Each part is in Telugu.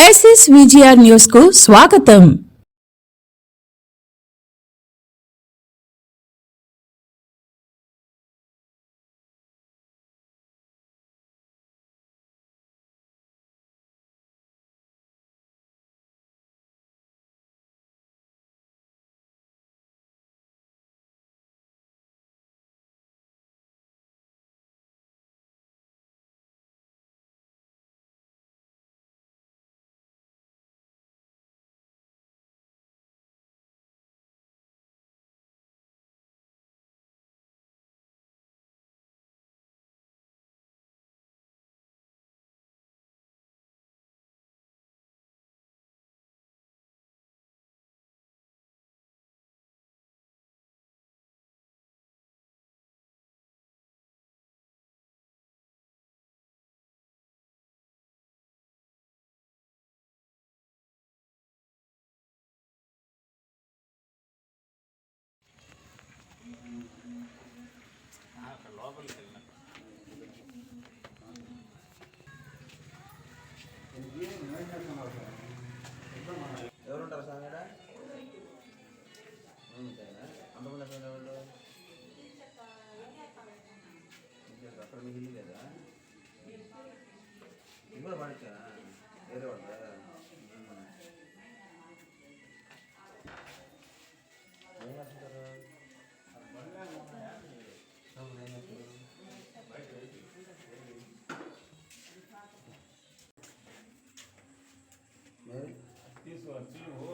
ఎస్ఎస్ విజిఆర్ న్యూస్ కు స్వాగతం మీకు కూడా పాడించారా వేరే వాళ్ళ ఏం రాస్తుంటారు అవును, ఏం రాస్తారు? మీరు తీసుకొచ్చి నువ్వు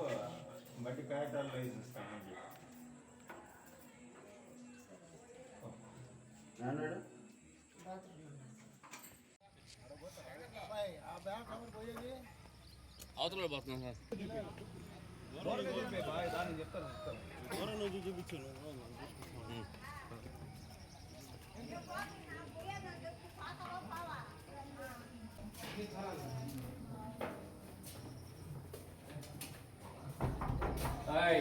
మట్టి కాగితాల్లో వేసిస్తాను నాన్నాడు అవతల పోతున్నాం సార్ హాయ్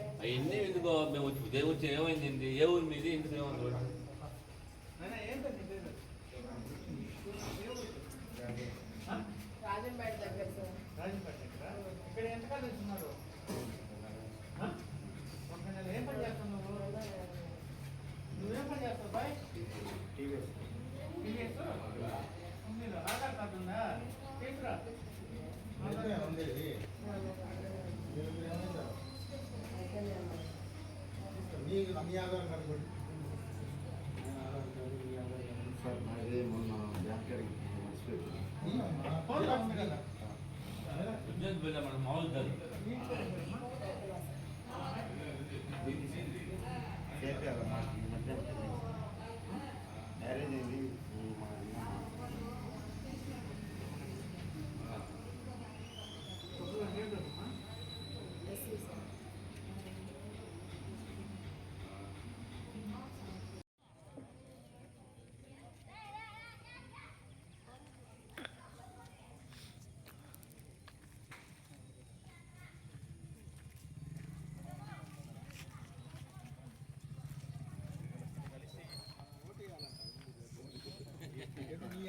అవన్నీ ఎందుకో మేము వచ్చి ఉదయం వచ్చి ఏమైంది ఏ ఊరి మీది ఎందుకు ఏమన్నా నాయనా, ఏం పేరు నీ పేరు? ఆ? రాజంపేట దగ్గర రాజంపేట దగ్గర? ఇక్కడ ఎంతకాలం ఇస్తున్నారు ఆ? ఒక నెల ఏం పని చేస్తున్నావు నువ్వేం పని చేస్తావు బాయ్ టీవీఎస్. ఆధార్ కార్డు ఉందా కార్డు. ఉంది ఇది. వీళ్ళకి ఏమైందో? నీ నీ ఆధార్ కార్డు కొట్టు. నీ అమ్మా. ఫోన్ లో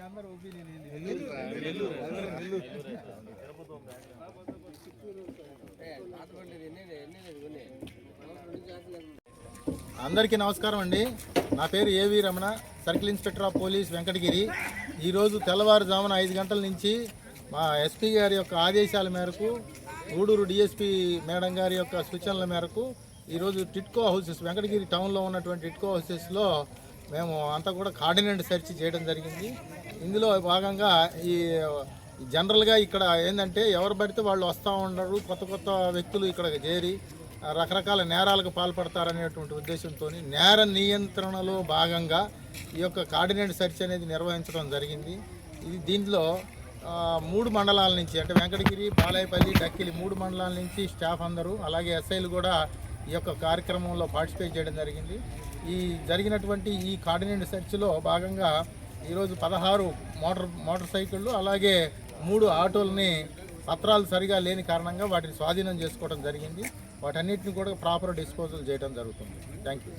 అందరి అందరికీ నమస్కారం అండి. నా పేరు AV Ramana circle inspector of police Venkatagiri. ఈరోజు తెల్లవారుజామున ఐదు గంటల నుంచి మా ఎస్పీ గారి యొక్క ఆదేశాల మేరకు గూడూరు డిఎస్పి మేడం గారి యొక్క సూచనల మేరకు ఈరోజు టిట్కో హౌసెస్ వెంకటగిరి టౌన్లో ఉన్నటువంటి టిట్కో హౌసెస్లో మేము అంతా కూడా కార్డినెంట్ సెర్చ్ చేయడం జరిగింది. ఇందులో భాగంగా ఈ జనరల్గా ఇక్కడ ఏంటంటే ఎవరు పడితే వాళ్ళు వస్తూ ఉండరు. కొత్త కొత్త వ్యక్తులు ఇక్కడ చేరి రకరకాల నేరాలకు పాల్పడతారనేటువంటి ఉద్దేశంతో నేర నియంత్రణలో భాగంగా ఈ యొక్క కార్డినేట్ సెర్చ్ అనేది నిర్వహించడం జరిగింది. ఇది దీంట్లో మూడు మండలాల నుంచి అంటే వెంకటగిరి బాలాయపల్లి డక్కిలి మూడు మండలాల నుంచి స్టాఫ్ అందరూ అలాగే ఎస్ఐలు కూడా ఈ యొక్క కార్యక్రమంలో పార్టిసిపేట్ చేయడం జరిగింది. ఈ జరిగినటువంటి ఈ కార్డినేట్ సెర్చ్లో భాగంగా ఈరోజు పదహారు మోటార్ మోటార్ సైకిళ్ళు అలాగే మూడు ఆటోలని పత్రాలు సరిగా లేని కారణంగా వాటిని స్వాధీనం చేసుకోవడం జరిగింది. వాటన్నిటిని కూడా ప్రాపర్ డిస్పోజల్ చేయడం జరుగుతుంది. Thank you